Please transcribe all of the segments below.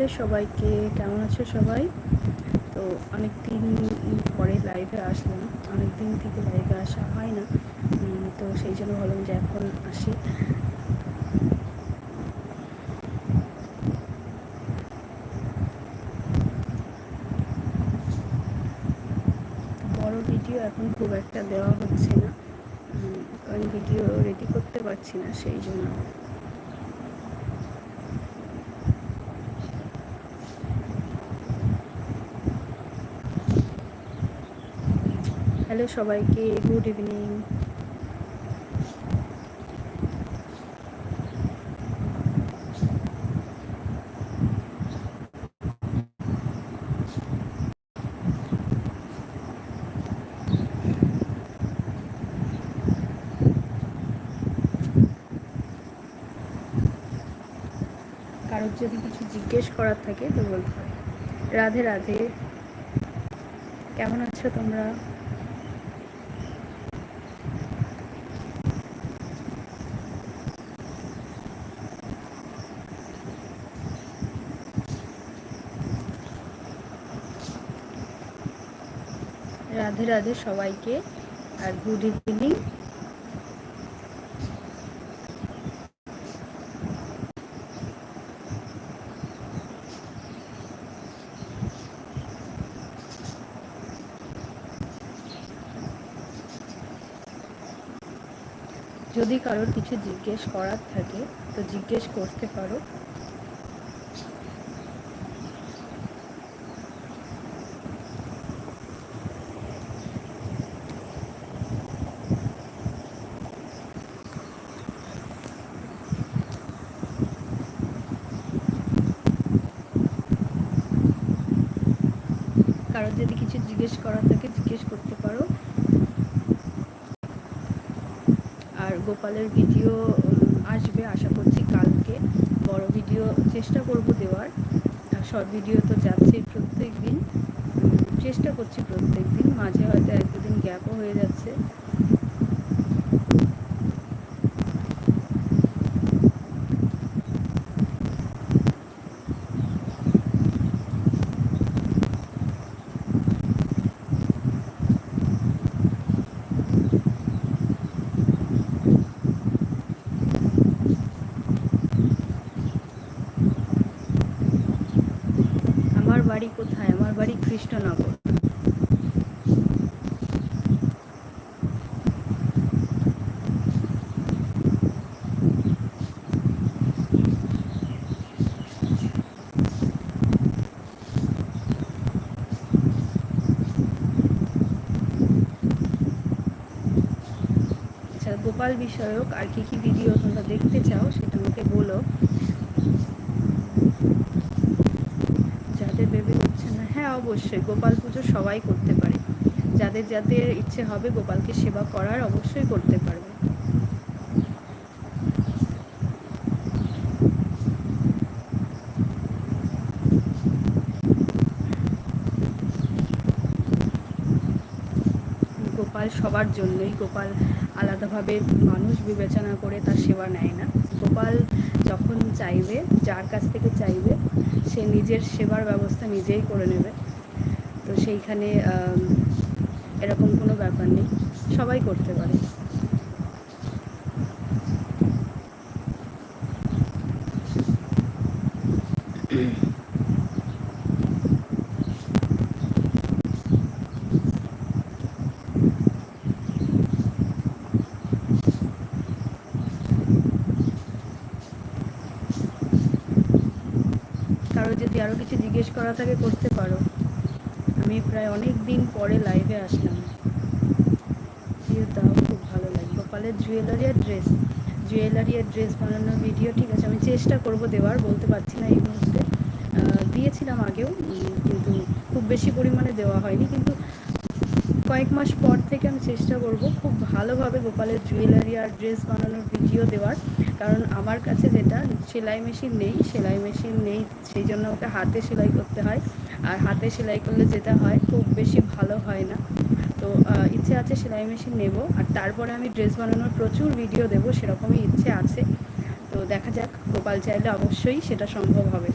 Hello সবাইকে কেমন আছো সবাই? তো অনেক দিন পরে লাইভে আসলাম। অনেক দিন থেকে লাইভে আসা হয় না। তো সেই জন্য ভাবলাম যে এখন আসি। বড় ভিডিও এখন খুব একটা দেওয়া হচ্ছে না। কারণ ভিডিও রেডি করতে পারছি না, সেই জন্য। হ্যালো সবাইকে, গুড ইভিনিং। কারোর যদি কিছু জিজ্ঞেস করার থাকে তো বলতে রাধে রাধে। কেমন আছো তোমরা? রাধে রাধে সবাইকে আর গুড ইভিনিং যদি কারোর কিছু জিজ্ঞেস করার থাকে, তো জিজ্ঞেস করতে পারো কারোর যদি কিছু জিজ্ঞেস করার থাকে জিজ্ঞেস করতে পারো গোপালের ভিডিও আসবে, আশা করছি কালকে। বড় ভিডিও চেষ্টা করব দেওয়ার। সব ভিডিও তো যাচ্ছে প্রত্যেক দিন চেষ্টা করছি প্রত্যেক দিন মাঝে হয়তো এক দুদিন গ্যাপও হয়ে যাচ্ছে বাড়ি কোথায় আমার বাড়ি কৃষ্ণনগর আচ্ছা বিষয়ক আর কি কি ভিডিও তোমরা দেখতে চাও সেটা আমাকে বলো। যাদের বেবি হচ্ছে না হ্যাঁ অবশ্যই, গোপাল পুজো সবাই করতে পারে। যাদের যাদের ইচ্ছে হবে গোপালকে সেবা করার অবশ্যই করতে পারবে। সবার জন্যই, গোপাল আলাদাভাবে মানুষ বিবেচনা করে তার সেবা নেয় না। গোপাল যখন চাইবে, যার কাছ থেকে চাইবে, সে নিজের সেবার ব্যবস্থা নিজেই করে নেবে। তো সেইখানে এরকম কোনো ব্যাপার নেই। সবাই করতে পারে। কারও যদি আরও কিছু জিজ্ঞেস করা থাকে, করতে পারো। আমি প্রায় অনেক দিন পরে লাইভে আসলাম। তাও খুব ভালো লাগে গোপালের জুয়েলারি আর ড্রেস জুয়েলারি আর ড্রেস বানানোর ভিডিও ঠিক আছে, আমি চেষ্টা করব দেওয়ার, বলতে পারছি না এই মুহূর্তে। দিয়েছিলাম আগেও কিন্তু খুব বেশি পরিমাণে দেওয়া হয়নি, কিন্তু কয়েক মাস পর থেকে আমি চেষ্টা করব খুব ভালোভাবে গোপালের জুয়েলারি আর ড্রেস বানানোর ভিডিও দেওয়ার। কারণ আমার কাছে যেটা, সেলাই মেশিন নেই, সেলাই মেশিন নেই, সেই জন্য ওকে হাতে সেলাই করতে হয়। আর হাতে সেলাই করলে যেটা হয়, খুব বেশি ভালো হয় না। তো ইচ্ছে আছে সেলাই মেশিন নেব। আর তারপরে আমি ড্রেস বানানোর প্রচুর ভিডিও দেব, সেরকমই ইচ্ছে আছে। তো দেখা যাক, গোপাল চাইলে অবশ্যই সেটা সম্ভব হবে।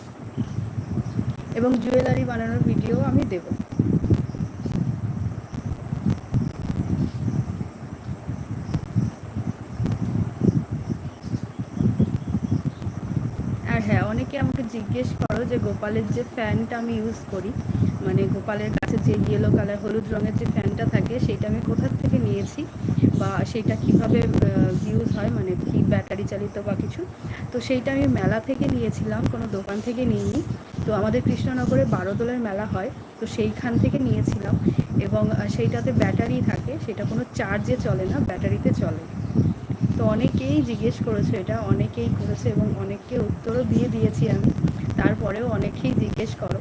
এবং জুয়েলারি বানানোর ভিডিও আমি দেবো আর হ্যাঁ অনেকে আমাকে জিজ্ঞেস করো যে গোপালের যে ফ্যানটা আমি ইউজ করি মানে গোপালের কাছে যে ইয়েলো কালার হলুদ রঙের যে ফ্যানটা থাকে, সেটা আমি কোথার থেকে নিয়েছি বা সেটা কীভাবে ইউজ হয় মানে কি ব্যাটারি চালিত বা কিছু, তো সেইটা আমি মেলা থেকে নিয়েছিলাম, কোনো দোকান থেকে নিইনি। তো আমাদের কৃষ্ণনগরে বারোদোলের মেলা হয়, তো সেইখান থেকে নিয়েছিলাম এবং সেইটাতে ব্যাটারি থাকে, সেটা কোনো চার্জে চলে না ব্যাটারিতে চলে। তো অনেকেই জিজ্ঞেস করেছে, এটা অনেকেই করেছে এবং অনেককে উত্তরও দিয়ে দিয়েছি আমি। তারপরেও অনেকেই জিজ্ঞেস করো।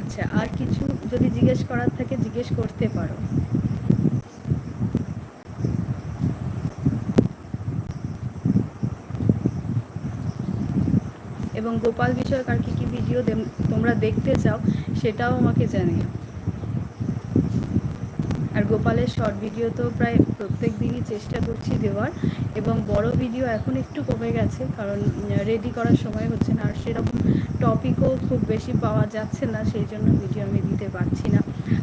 আচ্ছা আর কিছু যদি জিজ্ঞেস করার থাকে, জিজ্ঞেস করতে পারো। এবং গোপাল বিষয়ক আর কী কী ভিডিও তোমরা দেখতে চাও, সেটাও আমাকে জানিও। আর গোপালের শর্ট ভিডিও তো প্রায় প্রত্যেক দিনই চেষ্টা করছি দেওয়ার এবং বড় ভিডিও এখন একটু কমে গেছে কারণ রেডি করার সময় হচ্ছে না আর সেরকম টপিকও খুব বেশি পাওয়া যাচ্ছে না, সেই জন্য ভিডিও আমি দিতে পারছি না।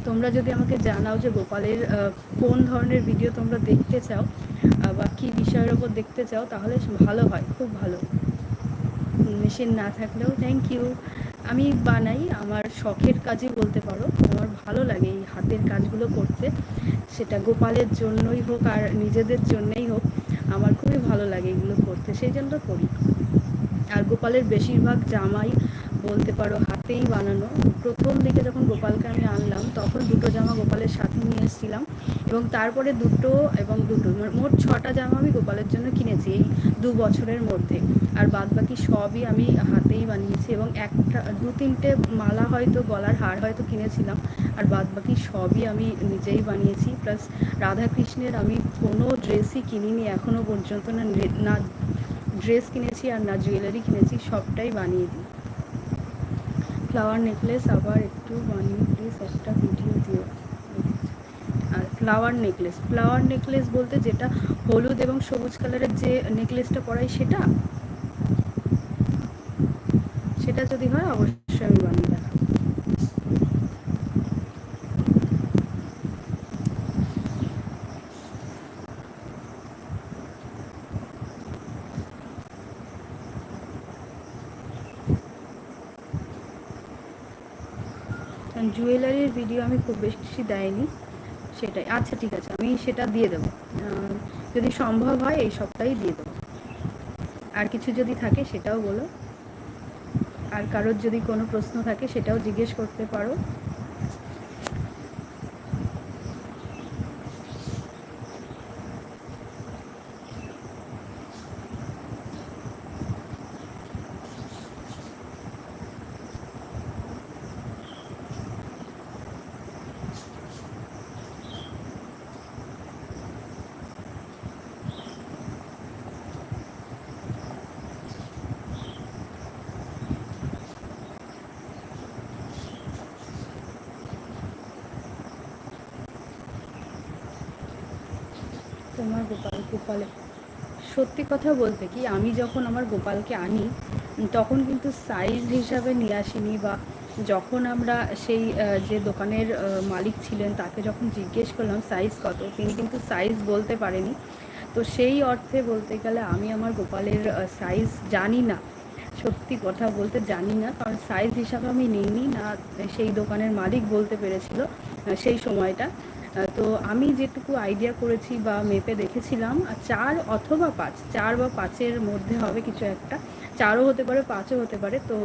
তোমরা যদি আমাকে জানাও যে গোপালের কোন ধরনের ভিডিও তোমরা দেখতে চাও বা কী বিষয়ের ওপর দেখতে চাও, তাহলে ভালো হয়, খুব ভালো। মেশিন না থাকলেও থ্যাংক ইউ আমি বানাই, আমার শখের কাজই বলতে পারো। ভালো লাগে এই হাতের কাজগুলো করতে। সেটা গোপালের জন্যই হোক আর নিজেদের জন্যই হোক, আমার খুবই ভালো লাগে এগুলো করতে, সেই জন্য করি। আর গোপালের বেশিরভাগ জামাই বলতে পারো হাতেই বানানো। প্রথম দিকে যখন গোপালকে আমি আনলাম, তখন দুটো জামা গোপালের সাথে নিয়ে এসেছিলাম এবং তারপরে দুটো এবং দুটো মোট ছটা জামা আমি গোপালের জন্য কিনেছি এই দু বছরের মধ্যে। আর বাদ বাকি সবই আমি হাতেই বানিয়েছি এবং একটা, দু তিনটে মালা হয়তো গলার হার হয়তো কিনেছিলাম আর বাদ বাকি সবই আমি নিজেই বানিয়েছি। প্লাস রাধাকৃষ্ণের আমি কোনো ড্রেসই কিনিনি এখনও পর্যন্ত। না না ড্রেস কিনেছি আর না জুয়েলারি কিনেছি, সবটাই বানিয়ে দিই। ফ্লাওয়ার নেকলেস আবার একটু বানিয়ে প্লিজ একটা ভিডিও দিও। আর ফ্লাওয়ার নেকলেস ফ্লাওয়ার নেকলেস বলতে যেটা হলুদ এবং সবুজ কালারের যে নেকলেসটা পরাই সেটা? সেটা যদি হয় অবশ্যই আমি বানিয়ে দেখাবো কারণ জুয়েলারির ভিডিও আমি খুব বেশি দেয়নি, সেটাই। আচ্ছা ঠিক আছে, আমি সেটা দিয়ে দেবো। যদি সম্ভব হয়, এই সপ্তাহেই দিয়ে দেবো। আর কিছু যদি থাকে, সেটাও বলো। আর কারোর যদি কোনো প্রশ্ন থাকে, সেটাও জিজ্ঞেস করতে পারো তোমার গোপাল গোপালে সত্যি কথা বলতে কি, আমি যখন আমার গোপালকে আনি, তখন কিন্তু সাইজ হিসাবে নিয়ে আসিনি বা যখন আমরা সেই যে দোকানের মালিক ছিলেন, তাকে যখন জিজ্ঞেস করলাম সাইজ কত, তিনি কিন্তু সাইজ বলতে পারেনি। তো সেই অর্থে বলতে গেলে আমি আমার গোপালের সাইজ জানি না। সত্যি কথা বলতে জানি না, কারণ সাইজ হিসাবে আমি নিইনি, না সেই দোকানের মালিক বলতে পেরেছিল সেই সময়টা। তো আমি যেটুকু আইডিয়া করেছি বা মেপে দেখেছিলাম চার অথবা পাঁচ, চার বা পাঁচের মধ্যে হবে কিছু একটা। চারও হতে পারে, পাঁচও হতে পারে, তো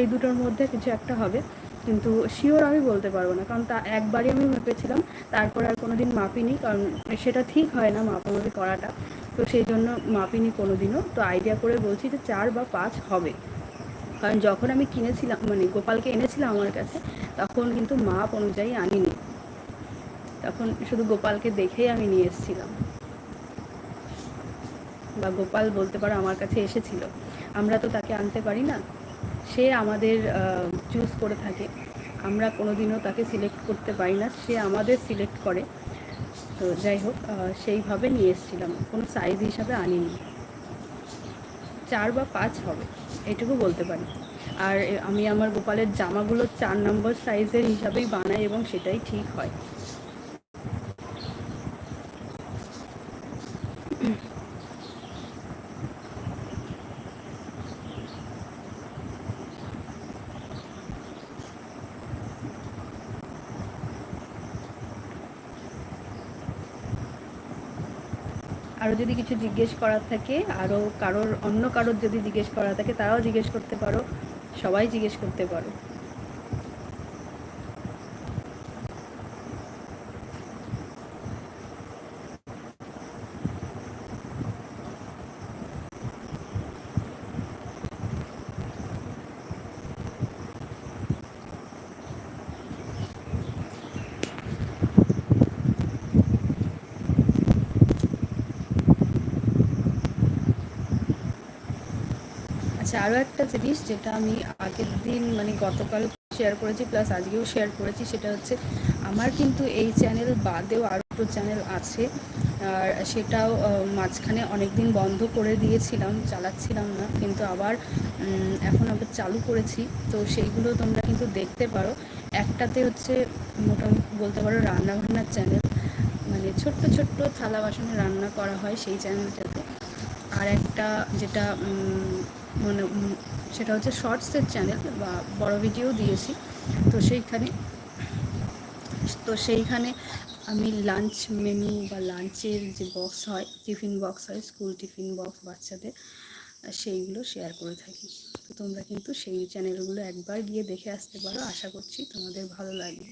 এই দুটোর মধ্যে কিছু একটা হবে। কিন্তু শিওর আমি বলতে পারব না, কারণ তা একবারই আমি মেপেছিলাম তারপর আর কোনো দিন মাপিনি, কারণ সেটা ঠিক হয় না মাপামাপি করাটা। তো সেই জন্য মাপিনি কোনো দিনও তো আইডিয়া করে বলছি যে চার বা পাঁচ হবে। কারণ যখন আমি কিনেছিলাম মানে গোপালকে এনেছিলাম আমার কাছে, তখন কিন্তু মাপ অনুযায়ী আনিনি। তখন শুধু গোপালকে দেখেই আমি নিয়ে এসেছিলাম। বা গোপাল বলতে পারো আমার কাছে এসেছিল। আমরা তো তাকে আনতে পারি না। সে আমাদের চুজ করে থাকে। আমরা কোনোদিনও তাকে সিলেক্ট করতে পারি না। সে আমাদের সিলেক্ট করে। তো যাই হোক সেইভাবে নিয়ে এসেছিলাম। কোনো সাইজ হিসাবে আনিনি। চার বা পাঁচ হবে, এটুকু বলতে পারি। আর আমি আমার গোপালের জামাগুলো চার নম্বর সাইজের হিসাবেই বানাই এবং সেটাই ঠিক হয়। আরও যদি কিছু জিজ্ঞেস করার থাকে আরও কারোর, অন্য কারোর যদি জিজ্ঞেস করা থাকে, তারাও জিজ্ঞেস করতে পারো, সবাই জিজ্ঞেস করতে পারো আচ্ছা আরও একটা জিনিস যেটা আমি আগের দিন মানে গতকাল শেয়ার করেছি প্লাস আজকেও শেয়ার করেছি, সেটা হচ্ছে আমার কিন্তু এই চ্যানেল বাদেও আরও দুটো চ্যানেল আছে। আর সেটাও মাঝখানে অনেক দিন বন্ধ করে দিয়েছিলাম, চালাচ্ছিলাম না, কিন্তু আবার এখন আবার চালু করেছি। তো সেইগুলো তোমরা কিন্তু দেখতে পারো। একটাতে হচ্ছে মোটামুটি বলতে পারো রান্নাবান্নার চ্যানেল মানে ছোট্ট ছোট্ট থালা বাসনে রান্না করা হয় সেই চ্যানেলটাতে আর একটা যেটা মানে সেটা হচ্ছে শর্টসের চ্যানেল বা বড় ভিডিও দিয়েছি। তো সেইখানে তো সেইখানে আমি লাঞ্চ মেনু বা লাঞ্চের যে বক্স হয় টিফিন বক্স হয় স্কুল টিফিন বক্স বাচ্চাদের, সেইগুলো শেয়ার করে থাকি। তো তোমরা কিন্তু সেই চ্যানেলগুলো একবার গিয়ে দেখে আসতে পারো, আশা করছি তোমাদের ভালো লাগবে।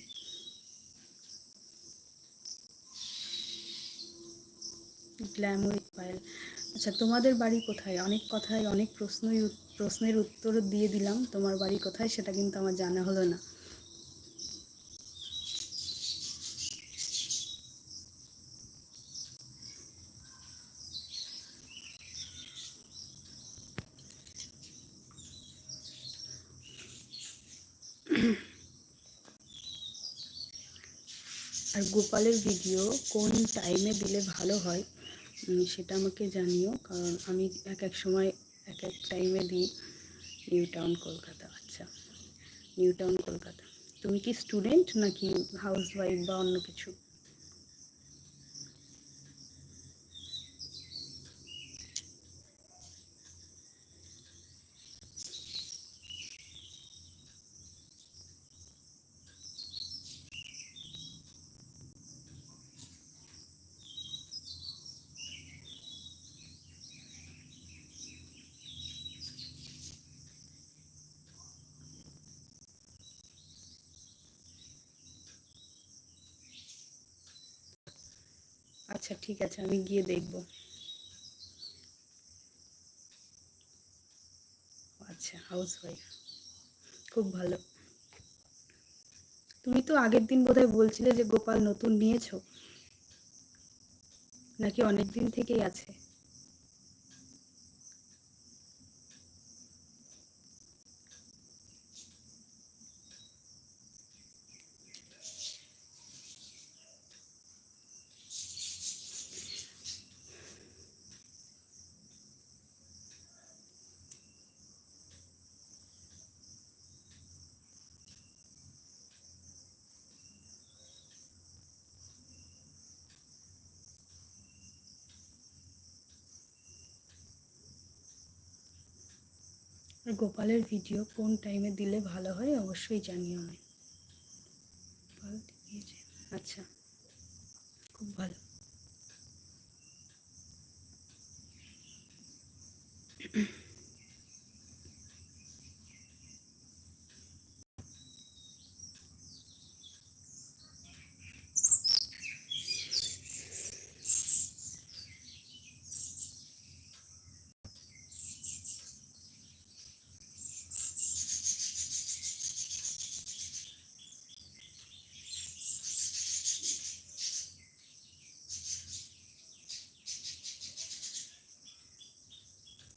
গ্ল্যামর পায়েল আচ্ছা তোমাদের বাড়ি কোথায়? অনেক কথায়, অনেক প্রশ্নই প্রশ্নের উত্তর দিয়ে দিলাম। তোমার বাড়ি কোথায় সেটা কিন্তু আমার জানা হলো না। আর গোপালের ভিডিও কোন টাইমে দিলে ভালো হয়? সেটা আমাকে জানিও, কারণ আমি এক এক সময় এক এক টাইমে দিই নিউ টাউন কলকাতা। আচ্ছা নিউ টাউন কলকাতা। তুমি কি স্টুডেন্ট নাকি হাউস ওয়াইফ বা অন্য কিছু আচ্ছা ঠিক আছে, আমি গিয়ে দেখব। আচ্ছা হাউস ওয়াইফ খুব ভালো। তুমি তো আগের দিন বোধহয় বলছিলে যে গোপাল নতুন নিয়েছো? নাকি অনেক দিন থেকেই আছে? আর গোপালের ভিডিও কোন টাইমে দিলে ভালো হয় অবশ্যই জানিও আমি আচ্ছা খুব ভালো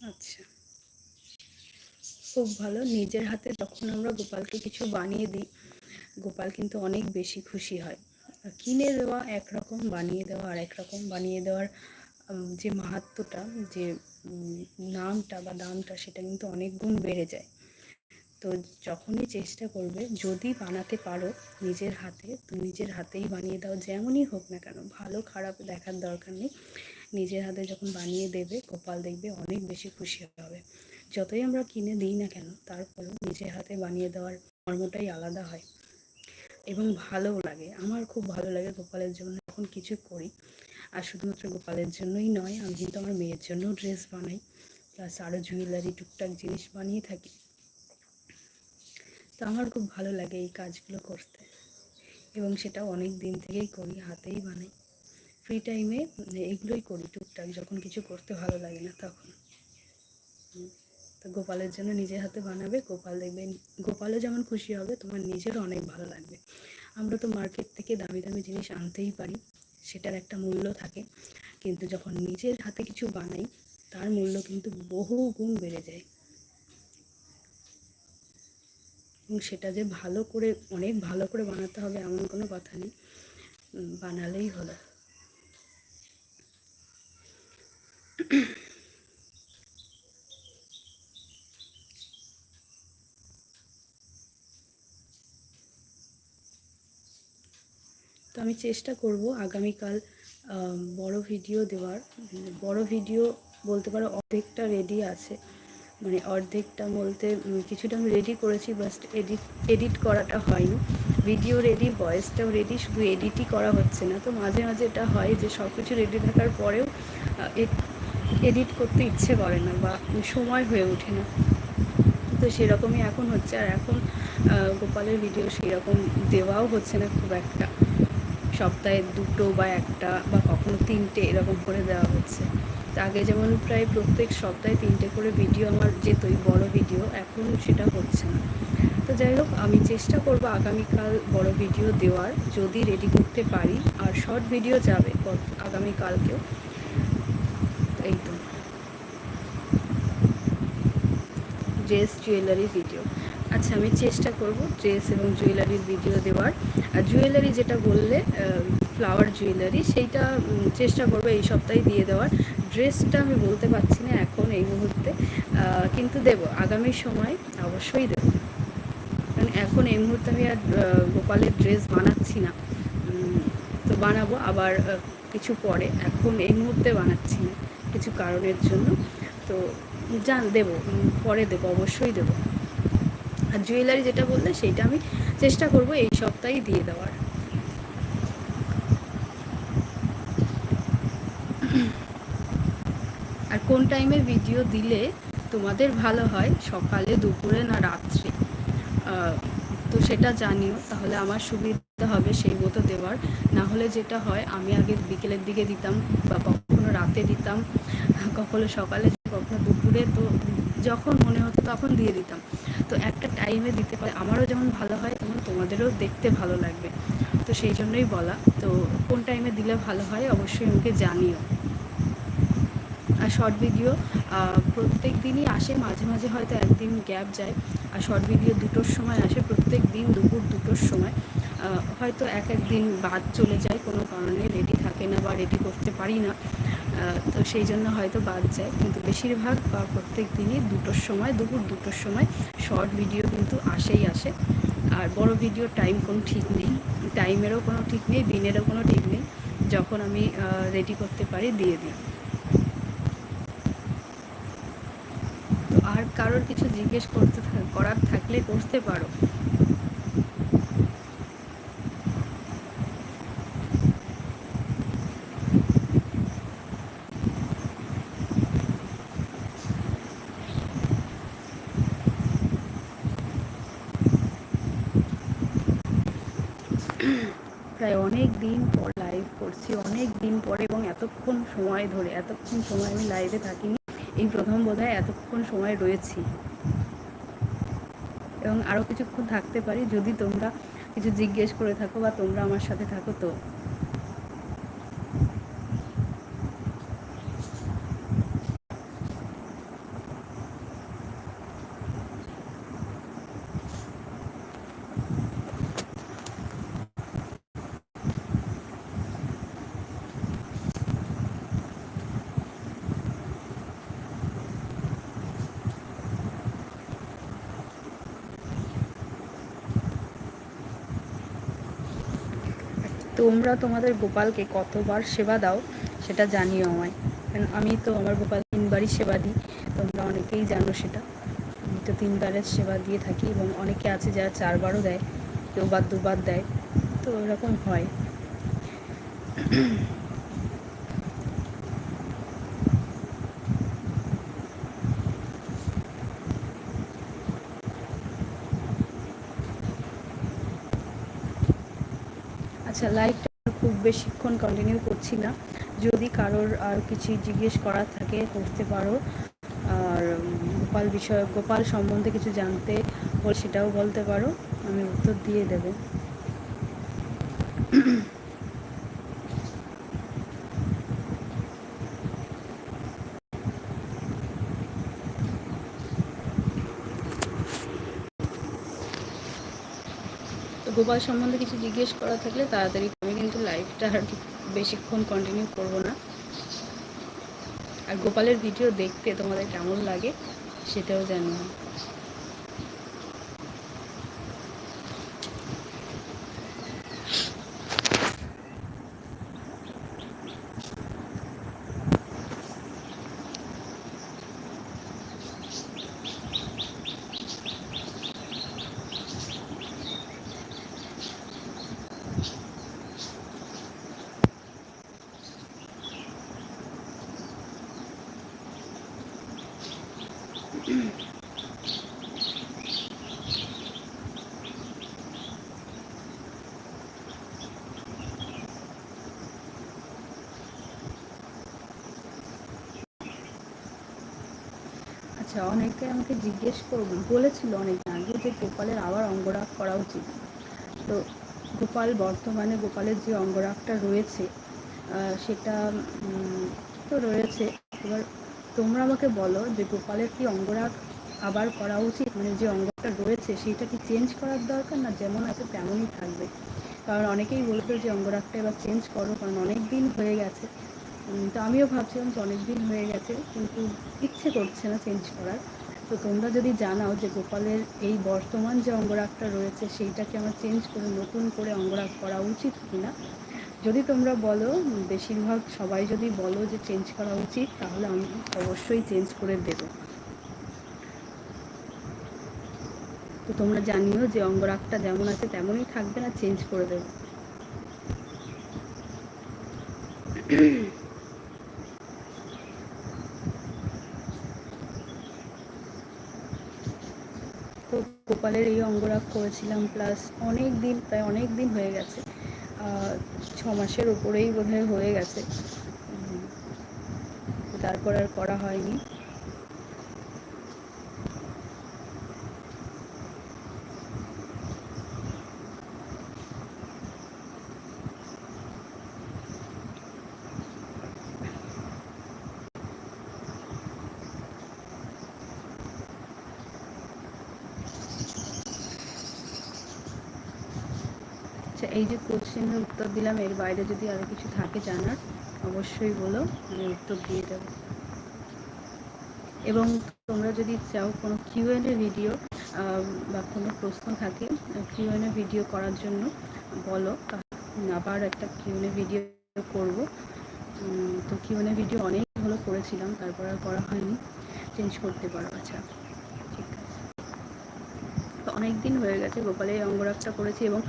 আচ্ছা খুব ভালো। নিজের হাতে যখন আমরা গোপালকে কিছু বানিয়ে দিই, গোপাল কিন্তু অনেক বেশি খুশি হয়। কিনে দেওয়া একরকম, বানিয়ে দেওয়া আর একরকম, বানিয়ে দেওয়ার যে মাহাত্ম্যটা, যে নামটা বা দামটা, সেটা কিন্তু অনেক গুণ বেড়ে যায়। তো যখনই চেষ্টা করবে, যদি বানাতে পারো নিজের হাতে, তো নিজের হাতেই বানিয়ে দাও, যেমনই হোক না কেন, ভালো খারাপ দেখার দরকার নেই। নিজের হাতে যখন বানিয়ে দেবে, গোপাল দেখবে অনেক বেশি খুশি হবে। যতই আমরা কিনে দিই না কেন তারপরেও নিজের হাতে বানিয়ে দেওয়ার মর্মটাই আলাদা হয় এবং ভালোও লাগে। আমার খুব ভালো লাগে গোপালের জন্য যখন কিছু করি, আর শুধুমাত্র গোপালের জন্যই নয়, আমি কিন্তু আমার মেয়ের জন্যও ড্রেস বানাই প্লাস আরও জুয়েলারি টুকটাক জিনিস বানিয়ে থাকি। তো আমার খুব ভালো লাগে এই কাজগুলো করতে এবং সেটা অনেক দিন থেকেই করি, হাতেই বানাই। ফ্রি টাইমে এগুলোই করি, টুকটাক যখন কিছু করতে ভালো লাগে না তখন। তো গোপালের জন্য নিজের হাতে বানাবে, গোপাল দেখবে, গোপালও যেমন খুশি হবে, তোমার নিজেরও অনেক ভালো লাগবে। আমরা তো মার্কেট থেকে দামি দামি জিনিস আনতেই পারি, সেটার একটা মূল্য থাকে। কিন্তু যখন নিজের হাতে কিছু বানাই, তার মূল্য কিন্তু বহু গুণ বেড়ে যায়। এবং সেটা যে ভালো করে, অনেক ভালো করে বানাতে হবে এমন কোনো কথা নেই। বানালেই হলো। আমি চেষ্টা করব আগামীকাল বড় ভিডিও দেওয়ার। বড় ভিডিও বলতে পারো অর্ধেকটা রেডি আছে। মানে অর্ধেকটা বলতে কিছুটা আমি রেডি করেছি বাস্ট এডিট এডিট করাটা হয়নি। ভিডিও রেডি ভয়েসটাও রেডি শুধু এডিটই করা হচ্ছে না। তো মাঝে মাঝে এটা হয় যে সব কিছু রেডি থাকার পরেও এডিট করতে ইচ্ছে করে না বা সময় হয়ে ওঠে না। তো সেরকমই এখন হচ্ছে। আর এখন গোপালের ভিডিও সেরকম দেওয়াও হচ্ছে না খুব একটা। সপ্তাহে দুটো বা একটা বা কখনো তিনটে এরকম করে দেওয়া হচ্ছে। আগে যেমন প্রায় প্রত্যেক সপ্তাহে তিনটে করে ভিডিও আমার যেতই বড় ভিডিও, এখন সেটা হচ্ছে না। তো যাই হোক, আমি চেষ্টা করব আগামীকাল বড় ভিডিও দেওয়ার, যদি রেডি করতে পারি, আর শর্ট ভিডিও যাবে আগামীকালকেও। এই তো। ড্রেস জুয়েলারি ভিডিও আচ্ছা আমি চেষ্টা করব ড্রেস এবং জুয়েলারির ভিডিও দেওয়ার। আর জুয়েলারি যেটা বললে ফ্লাওয়ার জুয়েলারি, সেইটা চেষ্টা করব এই সপ্তাহে দিয়ে দেওয়ার। ড্রেসটা আমি বলতে পারছি না এখন এই মুহূর্তে কিন্তু দেব, আগামী সময় অবশ্যই দেব। কারণ এখন এই মুহূর্তে আমি আর গোপালের ড্রেস বানাচ্ছি না। তো বানাবো আবার কিছু পরে। এখন এই মুহূর্তে বানাচ্ছি না, কিছু কারণের জন্য। তো জান, দেবো পরে দেবো, অবশ্যই দেবো। আর জুয়েলারি যেটা বললে সেইটা আমি চেষ্টা করব এই সপ্তাহেই দিয়ে দেওয়ার। আর কোন টাইমে ভিডিও দিলে তোমাদের ভালো হয়? সকালে, দুপুরে না রাত্রে? তো সেটা জানিও, তাহলে আমার সুবিধা হবে সেই মতো দেওয়ার। না হলে যেটা হয়, আমি আগে বিকেলের দিকে দিতাম বা কখনো রাতে দিতাম, কখনো সকালে, কখনো দুপুরে, তো যখন মনে হতো তখন দিয়ে দিতাম। তো একটা টাইমে দিতে পারে। আমারও যেমন ভালো হয়, তেমন তোমাদেরও দেখতে ভালো লাগবে। তো সেই জন্যই বলা। তো কোন টাইমে দিলে ভালো হয় অবশ্যই আমাকে জানিও। আর শর্ট ভিডিও প্রত্যেক দিনই আসে, মাঝে মাঝে হয়তো একদিন গ্যাপ যায়। আর শর্ট ভিডিও দুটোর সময় আসে, প্রত্যেক দিন দুপুর দুটোর সময়। হয়তো এক একদিন বাদ চলে যায়, কোনো কারণে রেডি থাকে না বা রেডি করতে পারি না। তো সেই জন্য হয়তো বাদ যায়। কিন্তু বেশিরভাগ বা প্রত্যেক দিনই দুটোর সময়, দুপুর দুটোর সময় শর্ট ভিডিও কিন্তু আসেই আসে। আর বড় ভিডিও টাইম কোনো ঠিক নেই। টাইমেরও কোনো ঠিক নেই, দিনেরও কোনো ঠিক নেই। যখন আমি রেডি করতে পারি দিয়ে দিই। তো আর কারোর কিছু জিজ্ঞেস করতে করার থাকলে করতে পারো প্রায় অনেক দিন পর লাইভ করছি অনেক দিন পরে এবং এতক্ষণ সময় ধরে, এতক্ষণ সময় আমি লাইভে থাকিনি, এই প্রথম বোধ এতক্ষণ সময় রয়েছি। এবং আরও কিছুক্ষণ থাকতে পারি যদি তোমরা কিছু জিজ্ঞেস করে থাকো বা তোমরা আমার সাথে থাকো তো। তোমরা তোমাদের গোপালকে কতবার সেবা দাও, সেটা জানিও আমায়। কারণ আমি তো আমার গোপাল তিনবারই সেবা দিই, তোমরা অনেকেই জানো সেটা। আমি তো তিনবারের সেবা দিয়ে থাকি এবং অনেকে আছে যারা চারবারও দেয়, কেউ বা দুবার দেয়, তো ওরকম হয় আচ্ছা লাইভটা খুব বেশিক্ষণ কন্টিনিউ করছি না। যদি কারোর আর কিছু জিজ্ঞেস করার থাকে, করতে পারো। আর, গোপাল বিষয় গোপাল সম্বন্ধে কিছু জানতে বল, সেটাও বলতে পারো। আমি উত্তর দিয়ে দেবো। গোপাল সম্বন্ধে কিছু জিজ্ঞেস করা থাকলে তাড়াতাড়ি কিন্তু লাইভটা আর বেশিক্ষণ কন্টিনিউ করব না। আর গোপালের ভিডিও দেখতে তোমাদের কেমন লাগে, সেটাও জানিও। আচ্ছা অনেকে আমাকে জিজ্ঞেস করব বলেছিল অনেক আগে যে গোপালের আবার অঙ্গরাগ করা উচিত। তো গোপাল বর্তমানে গোপালের যে অঙ্গরাগটা রয়েছে সেটা তো রয়েছে। এবার তোমরা আমাকে বলো যে গোপালের কি অঙ্গরাগ আবার করা উচিত? মানে যে অঙ্গটা রয়েছে, সেইটা কি চেঞ্জ করার দরকার না যেমন আছে তেমনই থাকবে? কারণ অনেকেই বলতো যে অঙ্গরাগটা এবার চেঞ্জ করো, কারণ অনেক দিন হয়ে গেছে। তো আমিও ভাবছিলাম যে অনেক দিন হয়ে গেছে, কিন্তু ইচ্ছে করছে না চেঞ্জ করার। তো তোমরা যদি জানাও যে গোপালের এই বর্তমান যে অঙ্গরাগটা রয়েছে, সেইটাকে আমার চেঞ্জ করে, নতুন করে অঙ্গরাগ করা উচিত কি না যদি তোমরা বলো, বেশিরভাগ সবাই যদি বলো যে চেঞ্জ করা উচিত, তাহলে আমি অবশ্যই চেঞ্জ করে দেবো। তো তোমরা জানিও যে অঙ্গরাগটা যেমন আছে, তেমনই থাকবে না চেঞ্জ করে দেবো। গোপালের এই অঙ্গরাগ করেছিলাম প্লাস অনেক দিন, প্রায় অনেক দিন হয়ে গেছে। ছ মাসের উপরেই বোধহয় হয়ে গেছে। তারপর আর করা হয়নি আচ্ছা এই যে কোশ্চেনের উত্তর দিলাম, এর বাইরে যদি আরও কিছু থাকে জানার, অবশ্যই বলো, আমি উত্তর দিয়ে দেব। এবং তোমরা যদি চাও কোনো কিউএনএ ভিডিও বা কোনো প্রশ্ন থাকে কিউএনএ ভিডিও করার জন্য বলো আবার একটা কিউএনএ ভিডিও করব। তো কিউএনএ ভিডিও অনেক ভালো করেছিলাম, তারপর আর করা হয়নি চেঞ্জ করতে পারো আচ্ছা। অনেক দিন হয়ে গেছে গোপালে এই অঙ্গরাগটা করেছি এবং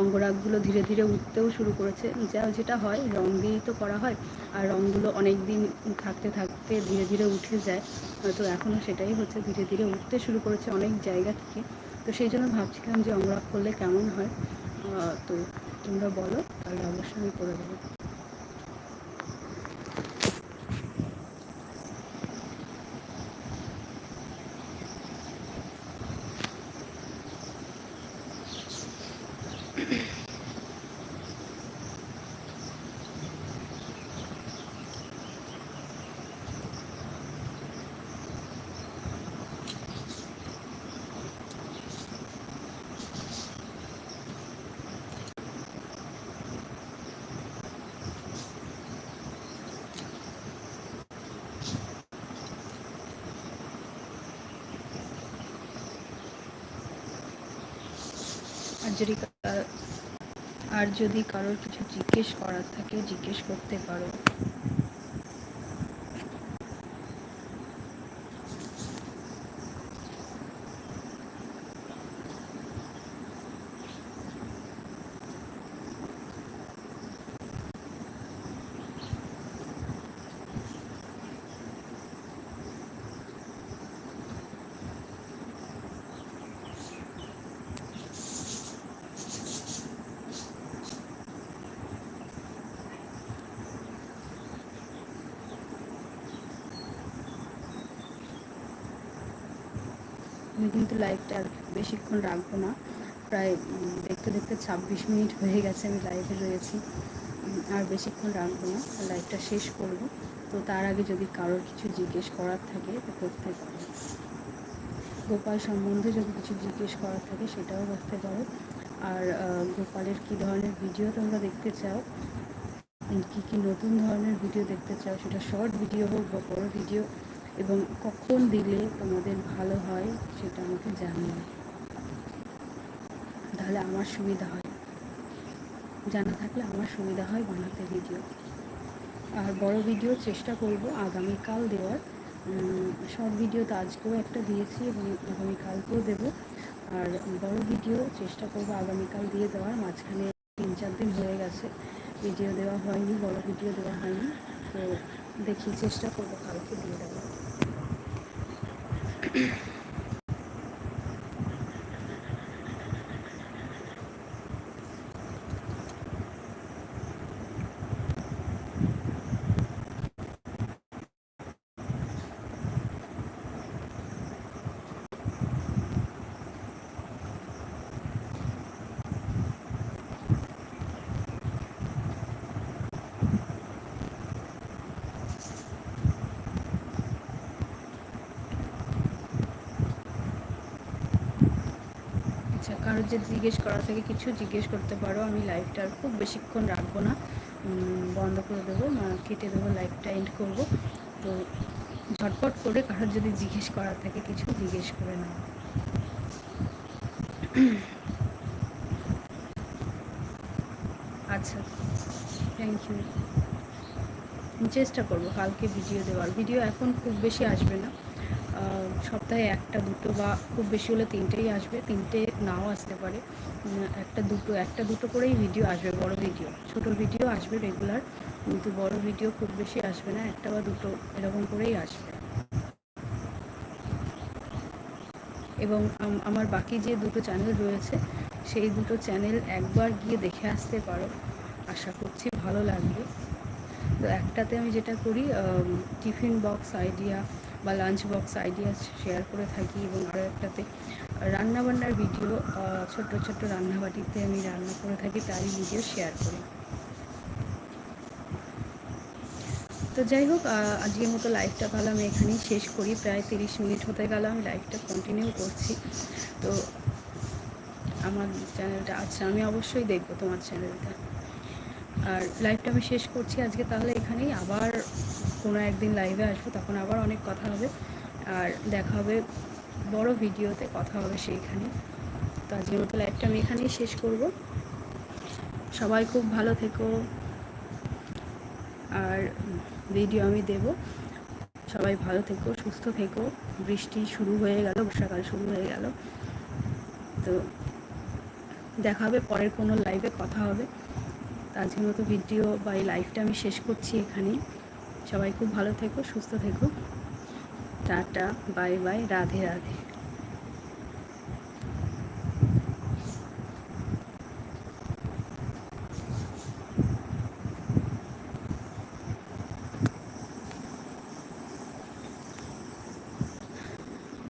অঙ্গরাগগুলো ধীরে ধীরে উঠতেও শুরু করেছে। যা যেটা হয়, রং দিয়েই তো করা হয়, আর রঙগুলো অনেক দিন থাকতে থাকতে ধীরে ধীরে উঠে যায়। তো এখনও সেটাই হচ্ছে, ধীরে ধীরে উঠতে শুরু করেছে অনেক জায়গা থেকে। তো সেই জন্য ভাবছিলাম যে অঙ্গরাগ করলে কেমন হয়? তো তোমরা বলো, তাহলে অবশ্যই আমি করে দেবো। আঞ্জলিকা আর যদি কারোর কিছু জিজ্ঞেস করার থাকে জিজ্ঞেস করতে পারো। আমি কিন্তু লাইভটা আর বেশিক্ষণ রাখব না। প্রায় দেখতে দেখতে ছাব্বিশ মিনিট হয়ে গেছে আমি লাইভে রয়েছি। আর বেশিক্ষণ রাখব না লাইভটা শেষ করব। তো তার আগে যদি কারোর কিছু জিজ্ঞেস করার থাকে, তো করতে পারো। গোপাল সম্বন্ধে যদি কিছু জিজ্ঞেস করার থাকে, সেটাও করতে পারো। আর গোপালের কী ধরনের ভিডিও তোমরা দেখতে চাও? কী কী নতুন ধরনের ভিডিও দেখতে চাও? সেটা শর্ট ভিডিও হোক বা বড় ভিডিও এবং কখন দিলে তোমাদের ভালো হয় সেটা আমাকে জানিও। তাহলে আমার সুবিধা হয়। জানা থাকলে আমার সুবিধা হয় বানাতে ভিডিও আর বড় ভিডিও চেষ্টা করব আগামীকাল দেওয়ার। শর্ট ভিডিও তো আজকেও একটা দিয়েছি এবং আগামীকালকেও দেব। আর বড় ভিডিও চেষ্টা করব আগামীকাল দিয়ে দেওয়ার। মাঝখানে তিন চার দিন হয়ে গেছে। ভিডিও দেওয়া হয়নি, বড় ভিডিও দেওয়া হয়নি। তো দেখি চেষ্টা করব কালকে দিয়ে দেওয়ার আচ্ছা কারোর যে জিজ্ঞেস করা থেকে কিছু জিজ্ঞেস করতে পারো, আমি লাইভটা খুব বেশিক্ষণ রাখব না। বন্ধ করে দেবো কেটে দেবো লাইভটা এন্ড করব। তো ঝটপট করে কারোর যদি জিজ্ঞেস করার থাকে, কিছু জিজ্ঞেস করে নাও। আচ্ছা থ্যাংক ইউ চেষ্টা করব, কালকে ভিডিও দেওয়ার। ভিডিও এখন খুব বেশি আসবে না। সপ্তাহে একটা, দুটো বা খুব বেশি হলে তিনটেই আসবে। তিনটে নাও আসতে পারে। একটা, দুটো একটা, দুটো করেই ভিডিও আসবে, বড় ভিডিও ছোট ভিডিও আসবে রেগুলার কিন্তু বড় ভিডিও খুব বেশি আসবে না। একটা বা দুটো এরকম করেই আসবে। এবং আমার বাকি যে দুটো চ্যানেল রয়েছে, সেই দুটো চ্যানেল একবার গিয়ে দেখে আসতে পারো। আশা করছি ভালো লাগবে। তো একটাতে আমি যেটা করি টিফিন বক্স আইডিয়া বা লাঞ্চ বক্স আইডিয়া শেয়ার করে থাকি এবং আরও একটাতে রান্নাবান্নার ভিডিও ছোট্ট ছোট্ট রান্নাবাটিতে আমি রান্না করে থাকি, তারই ভিডিও শেয়ার করি। তো যাই হোক আজকের মতো লাইভটা তাহলে আমি এখানেই শেষ করি। প্রায় তিরিশ মিনিট হতে গেল, আমি লাইভটা কন্টিনিউ করছি। তো আমার চ্যানেলটা আচ্ছা আমি অবশ্যই দেখব তোমার চ্যানেলটা আর লাইভটা আমি শেষ করছি আজকে, তাহলে এখানেই আবার কোনো একদিন লাইভে আসব, তখন আবার অনেক কথা হবে। আর দেখা হবে বড় ভিডিওতে, কথা হবে সেইখানে। তো আজকের মতো লাইভটা আমি এখানেই শেষ করব। সবাই খুব ভালো থেকো। আর ভিডিও আমি দেব। সবাই ভালো থেকো, সুস্থ থেকো। বৃষ্টি শুরু হয়ে গেল, বর্ষাকাল শুরু হয়ে গেল। তো দেখা হবে পরের কোনো লাইভে কথা হবে। আজকের মতো ভিডিও বা এই লাইফটা আমি শেষ করছি এখানে সবাই খুব ভালো থেকো, সুস্থ থেকো। Tata bye bye Radhe Radhe.